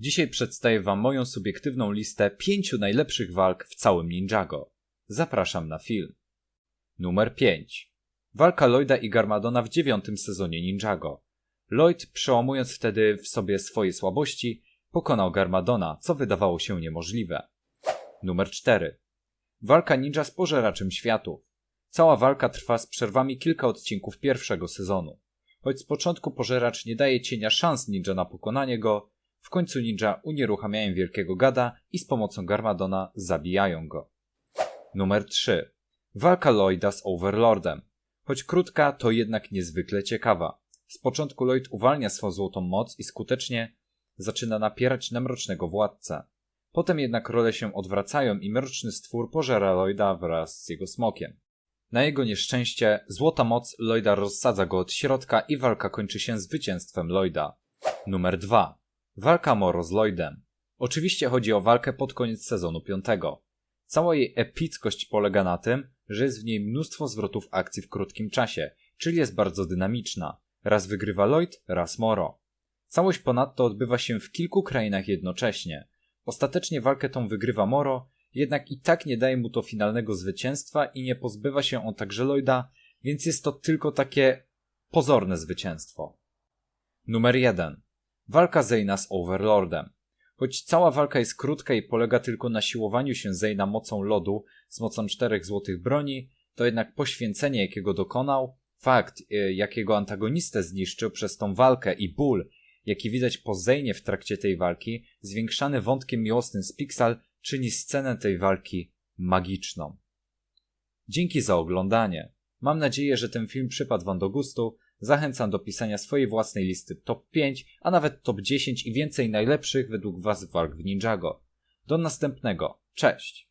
Dzisiaj przedstawię Wam moją subiektywną listę pięciu najlepszych walk w całym Ninjago. Zapraszam na film. Numer 5. Walka Lloyda i Garmadona w dziewiątym sezonie Ninjago. Lloyd, przełamując wtedy w sobie swoje słabości, pokonał Garmadona, co wydawało się niemożliwe. Numer 4. Walka ninja z pożeraczem światów. Cała walka trwa z przerwami kilka odcinków pierwszego sezonu. Choć z początku pożeracz nie daje cienia szans ninja na pokonanie go, w końcu ninja unieruchamiają wielkiego gada i z pomocą Garmadona zabijają go. Numer 3. Walka Lloyda z Overlordem. Choć krótka, to jednak niezwykle ciekawa. Z początku Lloyd uwalnia swą złotą moc i skutecznie zaczyna napierać na mrocznego władcę. Potem jednak role się odwracają i mroczny stwór pożera Lloyda wraz z jego smokiem. Na jego nieszczęście złota moc Lloyda rozsadza go od środka i walka kończy się zwycięstwem Lloyda. Numer 2. Walka Moro z Lloydem. Oczywiście chodzi o walkę pod koniec sezonu 5. Cała jej epickość polega na tym, że jest w niej mnóstwo zwrotów akcji w krótkim czasie, czyli jest bardzo dynamiczna. Raz wygrywa Lloyd, raz Moro. Całość ponadto odbywa się w kilku krainach jednocześnie. Ostatecznie walkę tą wygrywa Moro, jednak i tak nie daje mu to finalnego zwycięstwa i nie pozbywa się on także Lloyda, więc jest to tylko takie pozorne zwycięstwo. Numer 1. Walka Zayna z Overlordem. Choć cała walka jest krótka i polega tylko na siłowaniu się Zayna mocą lodu z mocą czterech złotych broni, to jednak poświęcenie jakiego dokonał, fakt y, jakiego antagonistę zniszczył przez tą walkę i ból, jaki widać po Zaynie w trakcie tej walki, zwiększany wątkiem miłosnym z Pixel, czyni scenę tej walki magiczną. Dzięki za oglądanie. Mam nadzieję, że ten film przypadł Wam do gustu. Zachęcam do pisania swojej własnej listy top 5, a nawet top 10 i więcej najlepszych według Was walk w Ninjago. Do następnego. Cześć!